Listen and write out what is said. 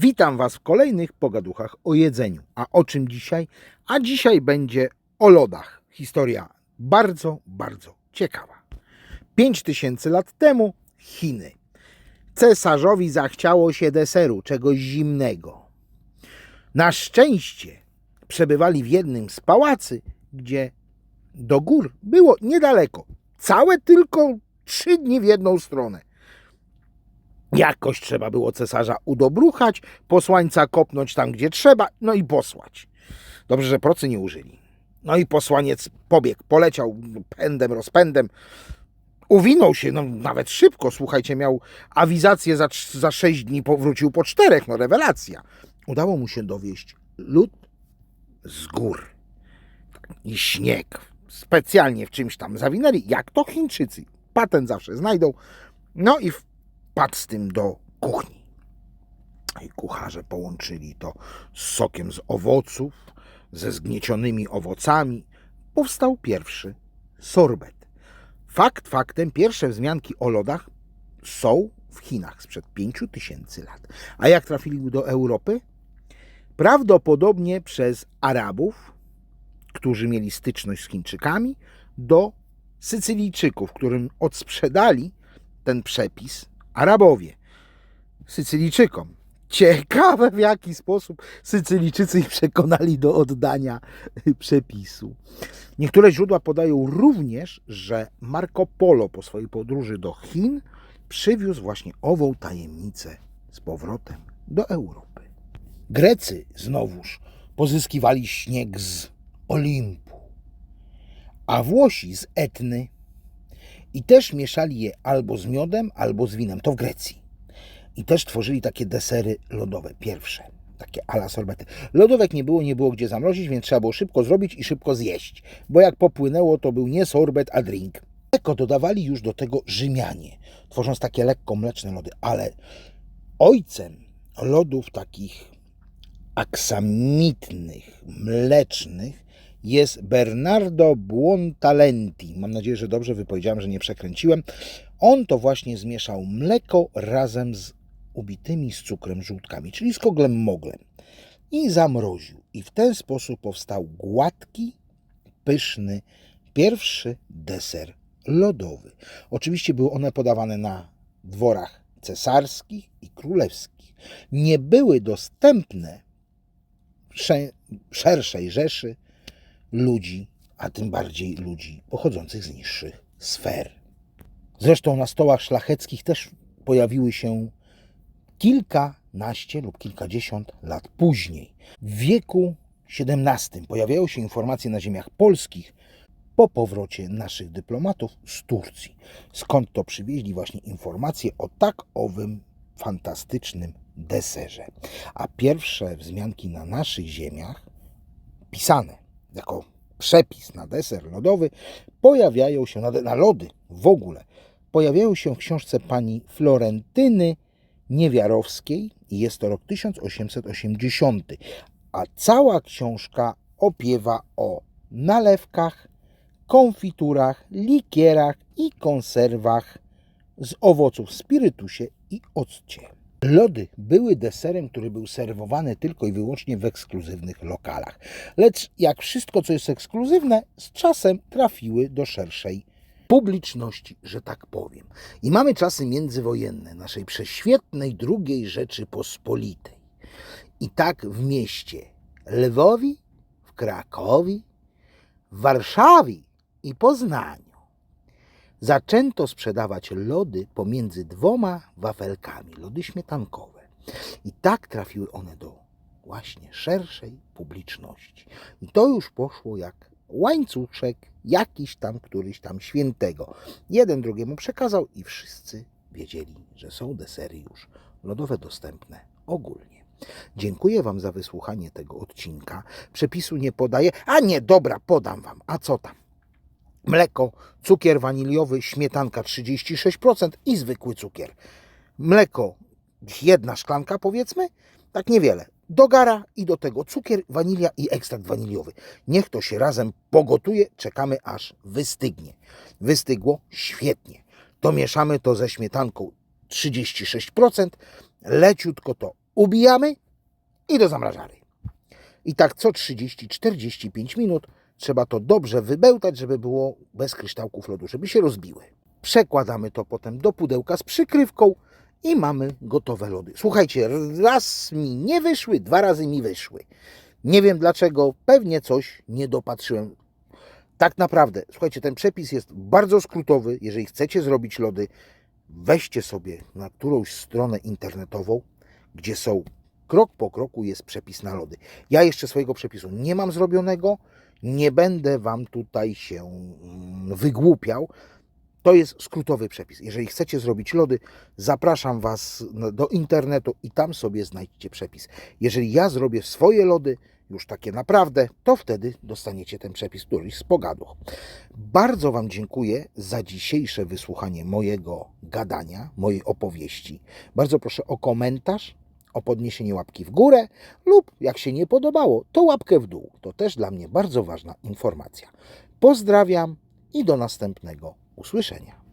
Witam Was w kolejnych pogaduchach o jedzeniu. A o czym dzisiaj? A dzisiaj będzie o lodach. Historia bardzo, bardzo ciekawa. 5000 lat temu Chiny. Cesarzowi zachciało się deseru, czegoś zimnego. Na szczęście przebywali w jednym z pałacy, gdzie do gór było niedaleko. Całe tylko trzy dni w jedną stronę. Jakoś trzeba było cesarza udobruchać, posłańca kopnąć tam, gdzie trzeba, no i posłać. Dobrze, że procy nie użyli. No i posłaniec pobiegł, poleciał pędem, rozpędem. Uwinął się, no nawet szybko, słuchajcie, miał awizację za, za sześć dni, powrócił po czterech, no rewelacja. Udało mu się dowieść lód z gór i śnieg. Specjalnie w czymś tam zawinęli, jak to Chińczycy. Patent zawsze znajdą. No i wpadł z tym do kuchni. I kucharze połączyli to z sokiem z owoców, ze zgniecionymi owocami. Powstał pierwszy sorbet. Fakt faktem, pierwsze wzmianki o lodach są w Chinach sprzed 5000 lat. A jak trafili do Europy? Prawdopodobnie przez Arabów, którzy mieli styczność z Chińczykami, do Sycylijczyków, którym odsprzedali ten przepis Arabowie Sycylijczykom. Ciekawe w jaki sposób Sycylijczycy ich przekonali do oddania przepisu. Niektóre źródła podają również, że Marco Polo po swojej podróży do Chin przywiózł właśnie ową tajemnicę z powrotem do Europy. Grecy znowuż pozyskiwali śnieg z Olimpu, a Włosi z Etny i też mieszali je albo z miodem, albo z winem. To w Grecji. I też tworzyli takie desery lodowe, pierwsze, takie ala sorbety. Lodówek nie było, nie było gdzie zamrozić, więc trzeba było szybko zrobić i szybko zjeść, bo jak popłynęło, to był nie sorbet, a drink. Lekko dodawali już do tego Rzymianie, tworząc takie lekko mleczne lody, ale ojcem lodów takich aksamitnych, mlecznych jest Bernardo Buontalenti. Mam nadzieję, że dobrze wypowiedziałem, że nie przekręciłem. On to właśnie zmieszał mleko razem z ubitymi z cukrem żółtkami, czyli z koglem moglem i zamroził. I w ten sposób powstał gładki, pyszny, pierwszy deser lodowy. Oczywiście były one podawane na dworach cesarskich i królewskich. Nie były dostępne sze- szerszej rzeszy ludzi, a tym bardziej ludzi pochodzących z niższych sfer. Zresztą na stołach szlacheckich też pojawiły się kilkanaście lub kilkadziesiąt lat później. W wieku XVII pojawiają się informacje na ziemiach polskich po powrocie naszych dyplomatów z Turcji. Skąd to przywieźli właśnie informacje o tak owym fantastycznym deserze. A pierwsze wzmianki na naszych ziemiach, pisane jako przepis na deser lodowy, pojawiają się na, na lody w ogóle. Pojawiają się w książce pani Florentyny Niewiarowskiej i jest to rok 1880. A cała książka opiewa o nalewkach, konfiturach, likierach i konserwach z owoców, spirytusie i occie. Lody były deserem, który był serwowany tylko i wyłącznie w ekskluzywnych lokalach. Lecz jak wszystko, co jest ekskluzywne, z czasem trafiły do szerszej publiczności, że tak powiem. I mamy czasy międzywojenne naszej prześwietnej II Rzeczypospolitej. I tak w mieście Lwowi, w Krakowie, w Warszawie i Poznaniu zaczęto sprzedawać lody pomiędzy dwoma wafelkami, lody śmietankowe. I tak trafiły one do właśnie szerszej publiczności. I to już poszło jak łańcuszek jakiś tam, któryś tam świętego. Jeden drugiemu przekazał i wszyscy wiedzieli, że są desery już lodowe dostępne ogólnie. Dziękuję Wam za wysłuchanie tego odcinka. Przepisu nie podaję. A nie, dobra, podam Wam. A co tam? Mleko, cukier waniliowy, śmietanka 36% i zwykły cukier. Mleko, jedna szklanka powiedzmy, tak niewiele. Do gara i do tego cukier, wanilia i ekstrakt waniliowy. Niech to się razem pogotuje, czekamy aż wystygnie. Wystygło? Świetnie. To mieszamy to ze śmietanką 36%, leciutko to ubijamy i do zamrażary. I tak co 30-45 minut trzeba to dobrze wybełtać, żeby było bez kryształków lodu, żeby się rozbiły. Przekładamy to potem do pudełka z przykrywką i mamy gotowe lody. Słuchajcie, raz mi nie wyszły, dwa razy mi wyszły. Nie wiem dlaczego, pewnie coś nie dopatrzyłem. Tak naprawdę, słuchajcie, ten przepis jest bardzo skrótowy. Jeżeli chcecie zrobić lody, weźcie sobie na którąś stronę internetową, gdzie są krok po kroku jest przepis na lody. Ja jeszcze swojego przepisu nie mam zrobionego, nie będę Wam tutaj się mm, wygłupiał. To jest skrótowy przepis. Jeżeli chcecie zrobić lody, zapraszam Was do internetu i tam sobie znajdźcie przepis. Jeżeli ja zrobię swoje lody, już takie naprawdę, to wtedy dostaniecie ten przepis któryś z pogaduch. Bardzo Wam dziękuję za dzisiejsze wysłuchanie mojego gadania, mojej opowieści. Bardzo proszę o komentarz, o podniesienie łapki w górę lub jak się nie podobało, to łapkę w dół. To też dla mnie bardzo ważna informacja. Pozdrawiam i do następnego usłyszenia.